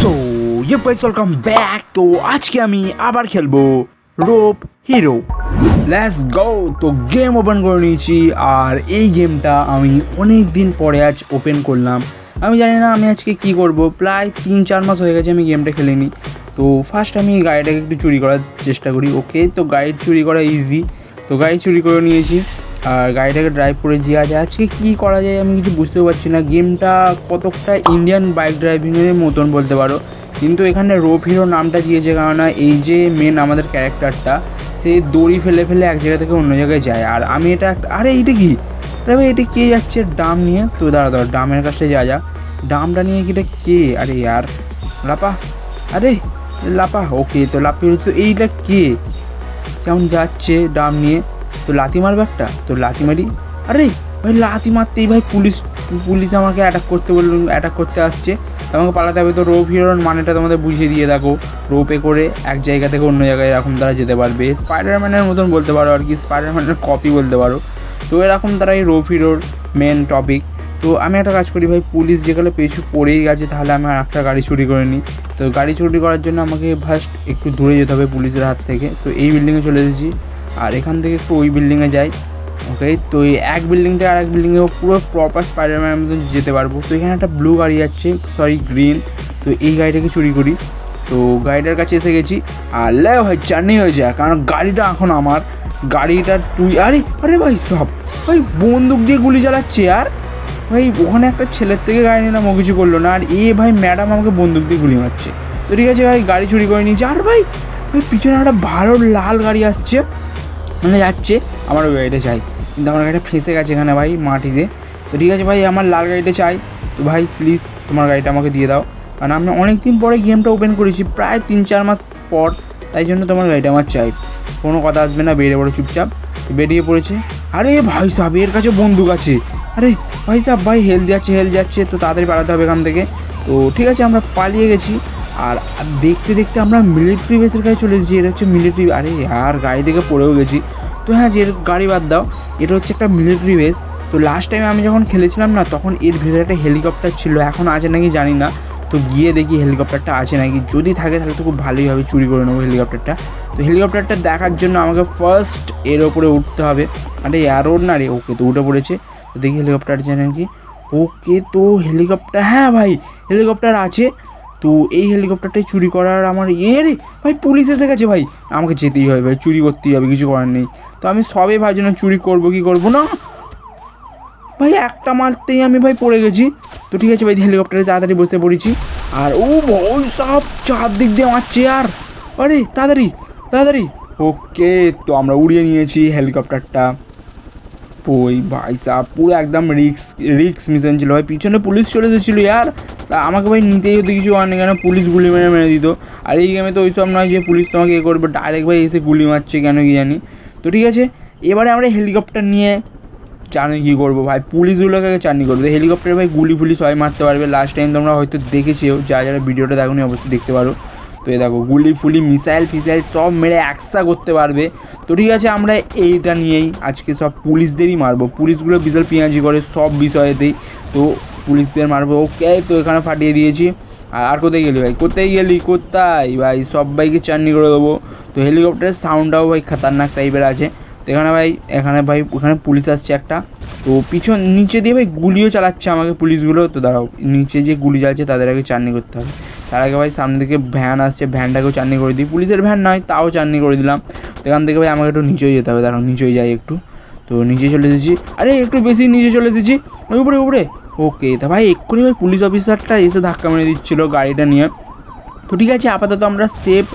So ইয়ে পাইস welcome back তো আজকে আমি আবার খেলব রোপ হিরো লেটস গো তো গেম ওপেন করে নিয়েছি, আর এই গেমটা আমি অনেক দিন পরে আজ ওপেন করলাম। আমি জানি না আমি আজকে কি করব। প্রায় তিন, চার মাস হয়ে গেছে আমি গেমটা খেলিনি। তো ফার্স্ট আমি গাড়িটাকে একটু চুরি করার চেষ্টা করি ওকে তো গাড়ি চুরি করা ইজি তো গাড়ি চুরি করে নিয়েছি। আর গাড়িটাকে ড্রাইভ করে দেওয়া যায়। আজকে কী করা যায় আমি কিছু বুঝতেও পারছি না। গেমটা কতকটা ইন্ডিয়ান বাইক ড্রাইভিংয়ের মতন বলতে পারো। কিন্তু এখানে রোপ হিরো নামটা দিয়েছে কেননা এই যে মেন আমাদের ক্যারেক্টারটা সে দড়ি ফেলে ফেলে এক জায়গা থেকে অন্য জায়গায় যায়। আর আমি এটা একটা আরে এইটা কি? তবে এটা কে যাচ্ছে? ডাম নিয়ে? তো দাঁড়া দাঁড়া, ডামের কাছে যা যা। ডামটা নিয়ে কি এটা কে? আরে আর লাপা। আরে, লাপা ওকে তো লাপিয়ে তো এইটা কে? কেমন যাচ্ছে ডাম নিয়ে? তো লাথি মারবে একটা? তো লাথি মারি? আরে ভাই লাথি মারতেই ভাই পুলিশ পুলিশ আমাকে অ্যাটাক করতে বলল অ্যাটাক করতে আসছে। আমাকে পালাতে হবে তো রোপ হিরোর মানেটা তোমাদের বুঝিয়ে দিয়ে দেখো। রোপে করে এক জায়গা থেকে অন্য জায়গায় এরকম তারা যেতে পারবে। স্পাইডারম্যানের মতন বলতে পারো আর কি স্পাইডারম্যানের কপি বলতে পারো। তো এরকম তারা এই রোপ হিরোর মেন টপিক তো আমি একটা কাজ করি ভাই, পুলিশ যেগুলো পেছু পড়েই গেছে, তাহলে আমি আর একটা গাড়ি চুরি করে নিই। তো গাড়ি চুরি করার জন্য আমাকে ফার্স্ট একটু দূরে যেতে হবে পুলিশের হাত থেকে। তো এই বিল্ডিংয়ে চলে এসেছি। আর এখান থেকে একটু ওই বিল্ডিংয়ে যাই ওকে তো এই এক বিল্ডিং থেকে আরেক বিল্ডিংয়ে পুরো প্রপার স্পাইডারম্যানের মতো যেতে পারব। তো এখানে একটা ব্লু গাড়ি যাচ্ছে সরি গ্রিন তো এই গাড়িটাকে চুরি করি। তো গাড়িটার কাছে এসে গেছি। আর লে ভাই জার্নি হয়ে যায় কারণ গাড়িটা এখন আমার। গাড়িটা তুই, আরে আরে ভাই, সব, ভাই, বন্দুক দিয়ে গুলি চালাচ্ছে, আর ভাই, ওখানে একটা ছেলের থেকে গাড়ি নিলাম, ও কিছু করল না। আর এ ভাই ম্যাডাম আমাকে বন্দুক দিয়ে গুলি মারছে। তো ঠিক আছে ভাই, গাড়ি চুরি করে নিয়েছি। আর ভাই ভাই, পিছনে একটা ভালো লাল গাড়ি আসছে। মানে যাচ্ছে, আমার ওই গাড়িটা চাই। কিন্তু আমার গাড়িটা ফেসে গেছে এখানে ভাই, মাটিতে। তো ঠিক আছে ভাই, আমার লাল গাড়িটা চাই। তো ভাই প্লিজ তোমার গাড়িটা আমাকে দিয়ে দাও। কারণ আমি অনেক দিন পরে গেমটা ওপেন করেছি, প্রায় তিন চার মাস পর। তাই জন্য তোমার গাড়িটা আমার চাই। কোনো কথা আসবে না, বেরিয়ে পড়ো চুপচাপ। বেরিয়ে পড়েছে। আরে ভাই সাহেব, এর কাছে বন্দুক আছে। আরে ভাই সাহেব, ভাই, হেল যাচ্ছে হেল যাচ্ছে। তো তাড়াতাড়ি পালাতে হবে এখান থেকে। তো ঠিক আছে, আমরা পালিয়ে গেছি। আর দেখতে দেখতে আমরা মিলিটারি বেসের কাছে চলে এসেছি। এটা হচ্ছে মিলিটারি আরে আর গাড়ি থেকে পড়েও গেছি। তো হ্যাঁ যে গাড়ি বাদ দাও, এটা হচ্ছে একটা মিলিটারি বেস তো লাস্ট টাইমে আমি যখন খেলেছিলাম না, তখন এর ভেতরে একটা হেলিকপ্টার ছিল। এখন আছে নাকি জানি না। তো গিয়ে দেখি হেলিকপ্টারটা আছে নাকি। যদি থাকে তাহলে তো খুব ভালোই হবে, চুরি করে নেব হেলিকপ্টারটা তো হেলিকপ্টারটা দেখার জন্য আমাকে ফার্স্ট এর ওপরে উঠতে হবে। আরে এয়ারোড না রে, ওকে তো উঠে পড়েছে। তো দেখি হেলিকপ্টার আছে নাকি। ওকে তো হেলিকপ্টার হ্যাঁ ভাই হেলিকপ্টার আছে। তো এই হেলিকপ্টারটাই চুরি করার আমার ইয়ে রে, ভাই পুলিশ এসে গেছে ভাই। আমাকে যেতেই হবে ভাই, চুরি করতেই হবে, কিছু করার নেই। তো আমি সবে ভাবছিলাম চুরি করব, কি করব না? ভাই একটা মারতেই আমি ভাই পড়ে গেছি। তো ঠিক আছে ভাই, হেলিকপ্টারে তাড়াতাড়ি বসে পড়েছি। আর ও ভাই সব চারদিক দিয়ে মারছে আর আরে, তাড়াতাড়ি তাড়াতাড়ি। ওকে, তো আমরা উড়িয়ে নিয়েছি হেলিকপ্টারটা। ওই ভাই সাহ, পুরো একদম রিক্স রিক্স মিশন ছিল। ভাই, পিছনে পুলিশ চলে এসেছিল ইয়ার। তা আমাকে ভাই নিতেই হতো, কিছু আর কেন? পুলিশ গুলি মেরে মেরে দিত। আর এই গেমে তো ওইসব নয় যে পুলিশ তোমাকে এ করবে ডাইরেক্ট ভাই এসে গুলি মারছে কেন কি জানি। তো ঠিক আছে, এবারে আমরা হেলিকপ্টার নিয়ে জানি কী করব ভাই। পুলিশগুলোকে চাননি করব। হেলিকপ্টারে ভাই গুলি ফুলি সবাই মারতে পারবে। লাস্ট টাইম তোমরা হয়তো দেখেছিও, যারা যারা ভিডিওটা দেখো অবশ্যই দেখতে পারো। এই দেখো, গুলি ফুলি, মিসাইল ফিসাইল সব মেরে একসা করতে পারবে। তো ঠিক আছে, আমরা এইটা নিয়েই আজকে সব পুলিশদেরই মারবো। পুলিশগুলো বিশাল পিঁয়াজি করে সব বিষয়েতেই। তো পুলিশদের মারবো। ওকে, তো এখানে ফাটিয়ে দিয়েছি। আর কোথায় গেলি ভাই? কোথায় গেলি? কোথায় ভাই? সব বাইকে চাননি করে দেবো। তো হেলিকপ্টারের সাউন্ডটাও ভাই খতরনাক টাইপের আছে। তো এখানে ভাই এখানে ভাই, ওখানে পুলিশ আসছে একটা। তো পিছন, নিচে দিয়ে ভাই গুলিও চালাচ্ছে আমাকে পুলিশগুলো। তো দাঁড়াও, নিচে যে গুলি চালাচ্ছে তাদের আগে চাননি করতে হবে। তার আগে ভাই সামনে থেকে ভ্যান আসছে, ভ্যানটাকেও চাননি করে দিই। পুলিশের ভ্যান নয়, তাও চাননি করে দিলাম। এখান থেকে ভাই আমাকে একটু নিচেই যেতে হবে, দাঁড়াও, নিচেই যাই একটু। তো নিচে চলে এসেছি। আরে, একটু বেশি নিচে চলে এসেছি। ওই উপরে উপরে। ওকে, তা ভাই এক্ষুনি ভাই পুলিশ অফিসারটা এসে ধাক্কা মেরে দিচ্ছিল গাড়িটা নিয়ে। তো ঠিক আছে, আপাতত আমরা সেফ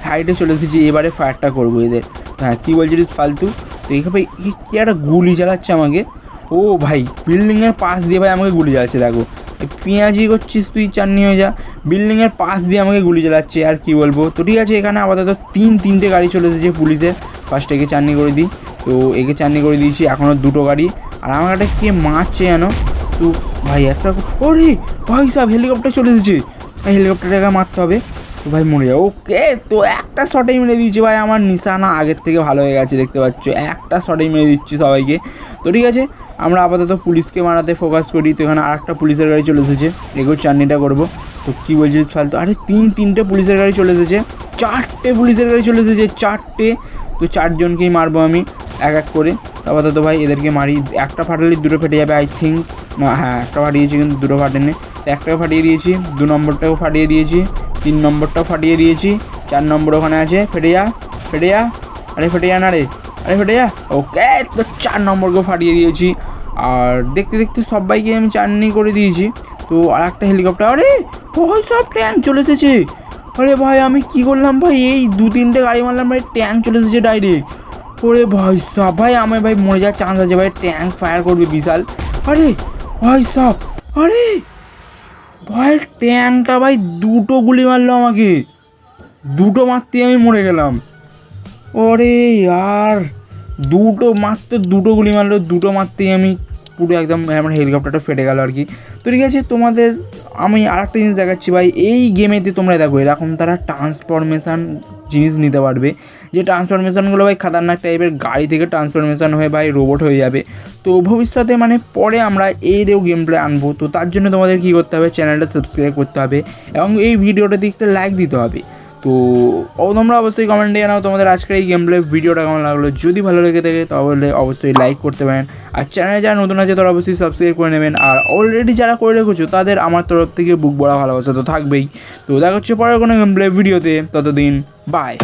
হাইটে চলে এসেছি। এবারে ফায়ারটা করব এদের। হ্যাঁ কী বলছিলিস ফালতু? তো এইভাবে কি একটা গুলি চালাচ্ছে আমাকে। ও ভাই বিল্ডিংয়ের পাশ দিয়ে ভাই আমাকে গুলি চালাচ্ছে, দেখো। পেঁয়াজি করছিস তুই, চাননি হয়ে যা। বিল্ডিংয়ের পাশ দিয়ে আমাকে গুলি চালাচ্ছে, আর কি বলব? তো ঠিক আছে, এখানে আপাতত তিন, তিনটে গাড়ি চলে এসেছে পুলিশের ফার্স্ট একে চাননি করে দিই। তো একে চাননি করে দিয়েছি, এখনও দুটো গাড়ি। আর আমার একটা কে মারছে যেন তো ভাই, একটা ওরে, ভাই সাহেব হেলিকপ্টার চলে এসেছে। ভাই হেলিকপ্টারটাকে মারতে হবে। তো ভাই, মরে যাও। ওকে, তো একটা শটেই মেরে দিয়েছি ভাই, আমার নিশানা আগের থেকে ভালো হয়ে গেছে, দেখতে পাচ্ছ। একটা শটেই মেরে দিচ্ছি সবাইকে। তো ঠিক আছে আমরা আপাতত পুলিশকে মারাতে ফোকাস করি, তো এখানে আর একটা পুলিশের গাড়ি চলে এসেছে। এগুলো চাটনিটা করব। তো কী বলছিস ফালতু? আরে তিন, তিনটে পুলিশের গাড়ি চলে এসেছে। চারটে পুলিশের গাড়ি চলে এসেছে, চারটে। তো চারজনকেই মারবো আমি, এক এক করে। আপাতত ভাই এদেরকে মারি, একটা ফাটালে দুটো ফেটে যাবে আই থিঙ্ক না হ্যাঁ একটা ফাটিয়েছি কিন্তু দুটো ফাটেনি। তো একটাও ফাটিয়ে দিয়েছি, দু নম্বরটাও ফাটিয়ে দিয়েছি, তিন নম্বরটাও ফাটিয়ে দিয়েছি, চার নম্বর ওখানে আছে, ফেটে যা ফেটে যা। আরে ফেটে যা না রে, আরে ফেটে যা। ওকে। তো চার নম্বরকেও ফাটিয়ে দিয়েছি। আর দেখতে দেখতে সবাইকে আমি চাননি করে দিয়েছি। তো আর একটা হেলিকপ্টার আরে, ওই সব ট্যাঙ্ক চলে এসেছে। আরে ভাই, আমি কি করলাম ভাই? এই দু তিনটে গাড়ি মারলাম ভাই ট্যাঙ্ক চলে এসেছে ডাইরেক্ট ওরে ভাই সাহ ভাই আমার ভাই মরে যাওয়ার চান্স আছে ভাই ট্যাঙ্ক ফায়ার করবে বিশাল। আরে, ভাই সাহ আরে, ভাই ট্যাঙ্কটা ভাই দুটো গুলি মারলো আমাকে। দুটো মারতে আমি মরে গেলাম। ওরে, আর দুটো মাত্র দুটো গুলি মারলো, দুটো মারতেই আমি পুরো একদম আমার হেলিকপ্টারটা ফেটে গেল আর কি। তো ঠিক আছে, তোমাদের আমি আর একটা জিনিস দেখাচ্ছি ভাই, এই গেমেতে তোমরা দেখো, এরকম তারা ট্রান্সফরমেশান জিনিস নিতে পারবে। যে ট্রান্সফরমেশানগুলো ভাই খাতারনাক টাইপের গাড়ি থেকে ট্রান্সফরমেশান হয়ে ভাই রোবট হয়ে যাবে। তো ভবিষ্যতে মানে পরে আমরা এইরেও গেম প্লে আনব, তো তার জন্য তোমাদের কী করতে হবে চ্যানেলটা সাবস্ক্রাইব করতে হবে এবং এই ভিডিওটা দেখতে লাইক দিতে হবে। তো তোমরা অবশ্যই কমেন্টে জানাও তোমাদের আজকের এই গেম প্লে ভিডিওটা কেমন লাগল। যদি ভালো লেগে থাকে, তাহলে অবশ্যই লাইক করতে পারেন। আর চ্যানেলে যারা নতুন আছে, তারা অবশ্যই সাবস্ক্রাইব করে নেবেন। আর অলরেডি যারা করে রেখেছো, তাদের আমার তরফ থেকে বুক বড়া ভালোবাসা তো থাকবেই। তো দেখা হচ্ছে পরের কোনো গেম প্লে ভিডিওতে ততদিন বাই